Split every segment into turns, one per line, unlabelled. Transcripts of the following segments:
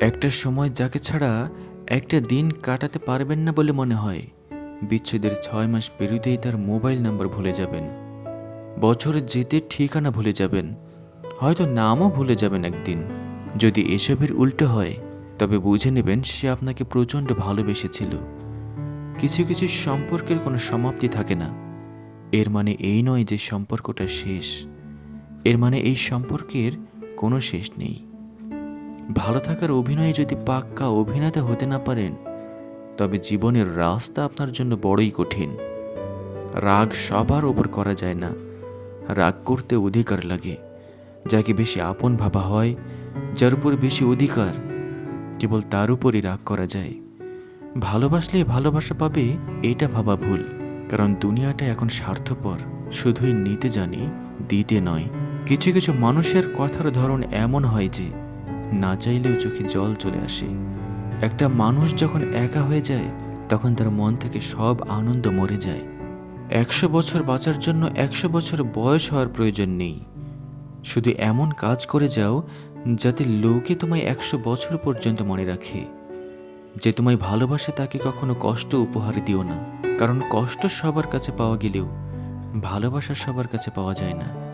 একটা সময় যাকে ছাড়া একটা দিন কাটাতে পারবেন না বলে মনে হয়। বিচ্ছেদের ছয় মাস পেরুতেই তার মোবাইল নাম্বার ভুলে যাবেন। বছর যেতে ঠিকানা ভুলে যাবেন। হয়তো নামও ভুলে যাবেন একদিন। যদি এসবের উল্টো হয়, তবে বুঝে নেবেন সে আপনাকে প্রচণ্ড ভালোবেসেছিল। কিছু কিছু সম্পর্কের কোনো সমাপ্তি থাকে না। এর মানে এই নয় যে সম্পর্কটা শেষ। এর মানে এই সম্পর্কের কোনো শেষ নেই। ভালো থাকার অভিনয়ে যদি পাক্কা অভিনেতা হতে না পারেন, তবে জীবনের রাস্তা আপনার জন্য বড়ই কঠিন। রাগ সবার ওপর করা যায় না। রাগ করতে অধিকার লাগে। যাকে বেশি আপন ভাবা হয়, যার উপর বেশি অধিকার, কেবল তার উপরই রাগ করা যায়। ভালোবাসলে ভালোবাসা পাবে, এটা ভাবা ভুল। কারণ দুনিয়াটা এখন স্বার্থপর। শুধুই নিতে জানি, দিতে নয়। কিছু কিছু মানুষের কথার ধরন এমন হয় যে না চাইলেও চোখে জল চলে আসে। একটা মানুষ যখন একা হয়ে যায়, তখন তার মন থেকে সব আনন্দ মরে যায়। একশো বছর বাঁচার জন্য একশো বছর বয়স হওয়ার প্রয়োজন নেই। শুধু এমন কাজ করে যাও, যাতে লোকে তোমায় একশো বছর পর্যন্ত মনে রাখে। যে তোমায় ভালোবাসে তাকে কখনো কষ্ট উপহার দিও না। কারণ কষ্ট সবার কাছে পাওয়া গেলেও ভালোবাসা সবার কাছে পাওয়া যায় না।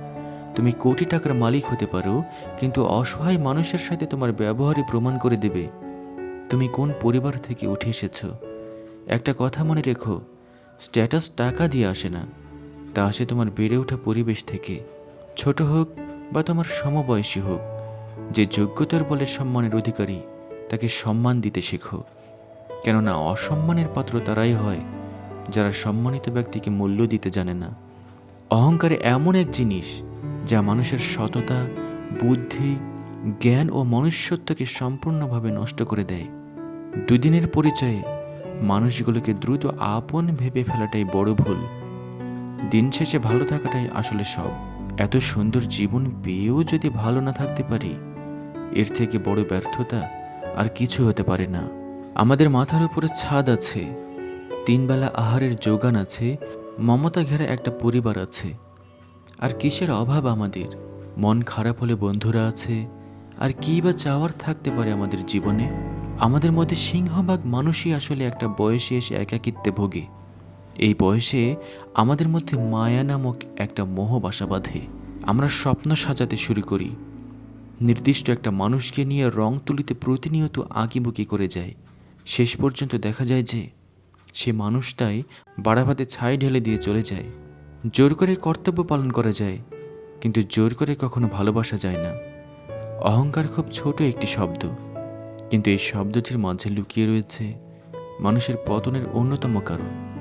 তুমি কোটি টাকার মালিক হতে পারো, কিন্তু অসহায় মানুষের সাথে তোমার ব্যবহারই প্রমাণ করে দেবে। তুমি কোন পরিবার থেকে উঠে এসেছ? একটা কথা মনে রেখো, স্ট্যাটাস টাকা দিয়ে আসে না, তা আসে তোমার বেড়ে ওঠা পরিবেশ থেকে। ছোট হোক বা তোমার সমবয়সী হোক, যে যোগ্যতার বলে সম্মানের অধিকারী, তাকে সম্মান দিতে শেখো। কেননা অসম্মানের পাত্র তারাই হয়, যারা সম্মানিত ব্যক্তিকে মূল্য দিতে জানে না। অহংকার এমন এক জিনিস যা মানুষের সততা, বুদ্ধি, জ্ঞান ও মনুষ্যত্বকে সম্পূর্ণভাবে নষ্ট করে দেয়। দুদিনের পরিচয়ে মানুষগুলোকে দ্রুত আপন ভেবে ফেলাটাই বড় ভুল। দিন শেষে ভালো থাকাটাই আসলে সব। এত সুন্দর জীবন পেয়েও যদি ভালো না থাকতে পারি, এর থেকে বড় ব্যর্থতা আর কিছু হতে পারে না। আমাদের মাথার উপরে ছাদ আছে, তিনবেলা আহারের যোগান আছে, মমতা ঘেরা একটা পরিবার আছে। আর কিসের অভাব আমাদের? মন খারাপ হলে বন্ধুরা আছে, আর কী বা চাওয়ার থাকতে পারে আমাদের জীবনে? আমাদের মধ্যে সিংহভাগ মানুষই আসলে একটা বয়সে এসে একাকিত্বে ভোগে। এই বয়সে আমাদের মধ্যে মায়া নামক একটা মোহ বাসা বাঁধে। আমরা স্বপ্ন সাজাতে শুরু করি। নির্দিষ্ট একটা মানুষকে নিয়ে রং তুলিতে প্রতিনিয়ত আঁকিবুকি করে যায়। শেষ পর্যন্ত দেখা যায় যে, সে মানুষটাই বাড়াভাতে ছাই ঢেলে দিয়ে চলে যায়। জোর করে কর্তব্য পালন করা যায়, কিন্তু জোর করে কখনো ভালোবাসা যায় না। অহংকার খুব ছোট একটি শব্দ, কিন্তু এই শব্দটির মাঝে লুকিয়ে রয়েছে মানুষের পতনের অন্যতম কারণ।